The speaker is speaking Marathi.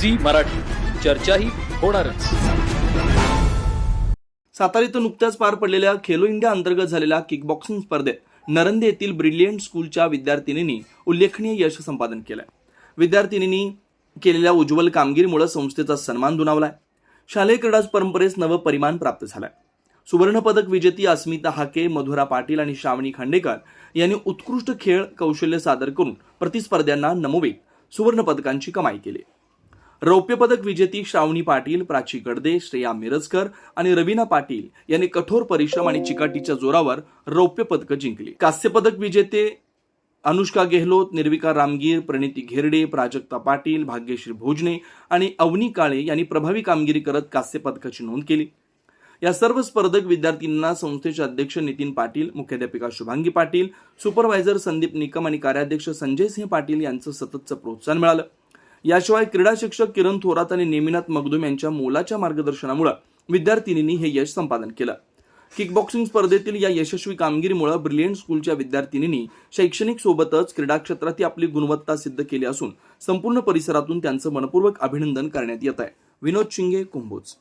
झी मराठी. चर्चाही होणारच. सातारा इथं नुकत्याच पार पडलेल्या खेलो इंडिया अंतर्गत झालेल्या किकबॉक्सिंग स्पर्धेत नरंदे येथील ब्रिलियंट स्कूलच्या विद्यार्थिनींनी उल्लेखनीय यश संपादन केलंय. विद्यार्थिनींनी केलेल्या उज्ज्वल कामगिरीमुळे संस्थेचा सन्मान दुनावलाय शालेय क्रीडा परंपरेस नवं परिमाण प्राप्त झालंय. सुवर्णपदक विजेती अस्मिता हाके मधुरा पाटील आणि श्रावणी खांडेकर यांनी उत्कृष्ट खेळ कौशल्य सादर करून प्रतिस्पर्ध्यांना नमवित सुवर्णपदकांची कमाई केली. रौप्य पदक विजेती श्रावणी पाटील प्राची गडदे श्रेया मिरजकर आणि रवीना पाटील यांनी कठोर परिश्रम आणि चिकाटीच्या जोरावर रौप्य पदकं जिंकली. कांस्य पदक विजेते अनुष्का गेहलोत निर्विका रामगीर प्रणिती घेरडे प्राजक्ता पाटील भाग्यश्री भोजने आणि अवनी काळे यांनी प्रभावी कामगिरी करत कांस्य पदकाची नोंद केली. या सर्व स्पर्धक विद्यार्थ्यांना संस्थेचे अध्यक्ष नितीन पाटील मुख्याध्यापिका शुभांगी पाटील सुपरवायझर संदीप निकम आणि कार्याध्यक्ष संजय सिंह पाटील यांचं सततचं प्रोत्साहन मिळालं. याशिवाय क्रीडा शिक्षक किरण थोरात आणि नेमिनाथ मगदुम यांच्या मोलाच्या मार्गदर्शनामुळे विद्यार्थिनींनी हे यश संपादन केलं. किकबॉक्सिंग स्पर्धेतील या यशस्वी कामगिरीमुळे ब्रिलियंट स्कूलच्या विद्यार्थिनींनी शैक्षणिक सोबतच क्रीडा क्षेत्रात आपली गुणवत्ता सिद्ध केली असून संपूर्ण परिसरातून त्यांचं मनपूर्वक अभिनंदन करण्यात येत आहे. विनोद शिंगे कुंभोज.